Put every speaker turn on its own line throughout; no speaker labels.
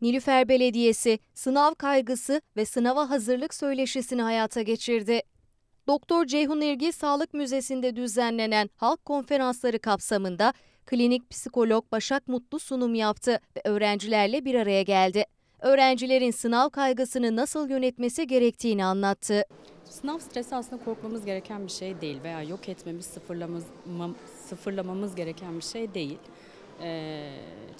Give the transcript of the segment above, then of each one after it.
Nilüfer Belediyesi sınav kaygısı ve sınava hazırlık söyleşisini hayata geçirdi. Doktor Ceyhun İrgi Sağlık Müzesi'nde düzenlenen halk konferansları kapsamında klinik psikolog Başak Mutlu sunum yaptı ve öğrencilerle bir araya geldi. Öğrencilerin sınav kaygısını nasıl yönetmesi gerektiğini anlattı.
Sınav stresi aslında korkmamız gereken bir şey değil veya yok etmemiz, sıfırlamamız, mam- sıfırlamamız gereken bir şey değil. Ee,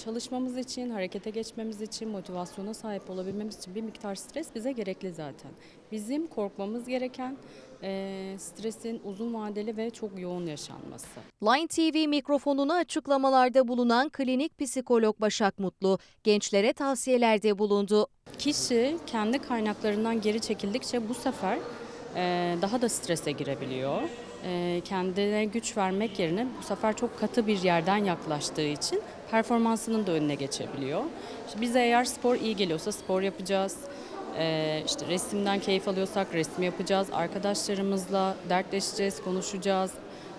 çalışmamız için, harekete geçmemiz için, motivasyona sahip olabilmemiz için bir miktar stres bize gerekli zaten. Bizim korkmamız gereken e, stresin uzun vadeli ve çok yoğun yaşanması.
Line TV mikrofonuna açıklamalarda bulunan klinik psikolog Başak Mutlu gençlere tavsiyelerde bulundu.
Kişi kendi kaynaklarından geri çekildikçe bu sefer daha da strese girebiliyor. E, kendine güç vermek yerine bu sefer çok katı bir yerden yaklaştığı için performansının da önüne geçebiliyor. İşte bize eğer spor iyi geliyorsa spor yapacağız. E, işte resimden keyif alıyorsak resim yapacağız. Arkadaşlarımızla dertleşeceğiz, konuşacağız.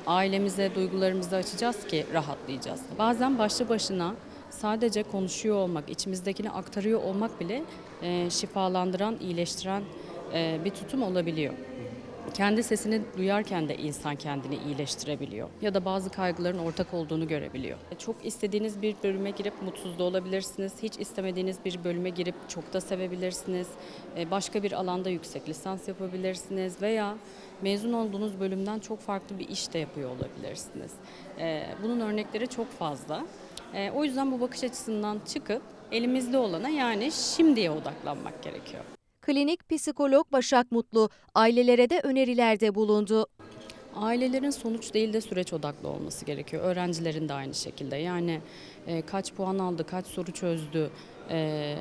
Ailemize duygularımızı açacağız ki rahatlayacağız. Bazen başlı başına sadece konuşuyor olmak, içimizdekini aktarıyor olmak bile e, şifalandıran, iyileştiren e, bir tutum olabiliyor. Kendi sesini duyarken de insan kendini iyileştirebiliyor. Ya da bazı kaygıların ortak olduğunu görebiliyor. Çok istediğiniz bir bölüme girip mutsuz da olabilirsiniz. Hiç istemediğiniz bir bölüme girip çok da sevebilirsiniz. E, Başka bir alanda yüksek lisans yapabilirsiniz veya mezun olduğunuz bölümden çok farklı bir iş de yapıyor olabilirsiniz. E, Bunun örnekleri çok fazla. E, O yüzden bu bakış açısından çıkıp elimizde olana yani şimdiye odaklanmak gerekiyor.
Klinik psikolog Başak Mutlu ailelere de önerilerde bulundu.
Ailelerin sonuç değil de süreç odaklı olması gerekiyor. Öğrencilerin de aynı şekilde. Yani e, kaç puan aldı, kaç soru çözdü e,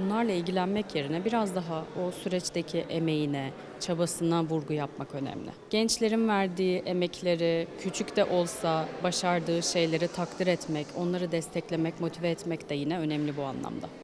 bunlarla ilgilenmek yerine biraz daha o süreçteki emeğine, çabasına vurgu yapmak önemli. Gençlerin verdiği emekleri, küçük de olsa başardığı şeyleri takdir etmek, onları desteklemek, motive etmek de yine önemli bu anlamda.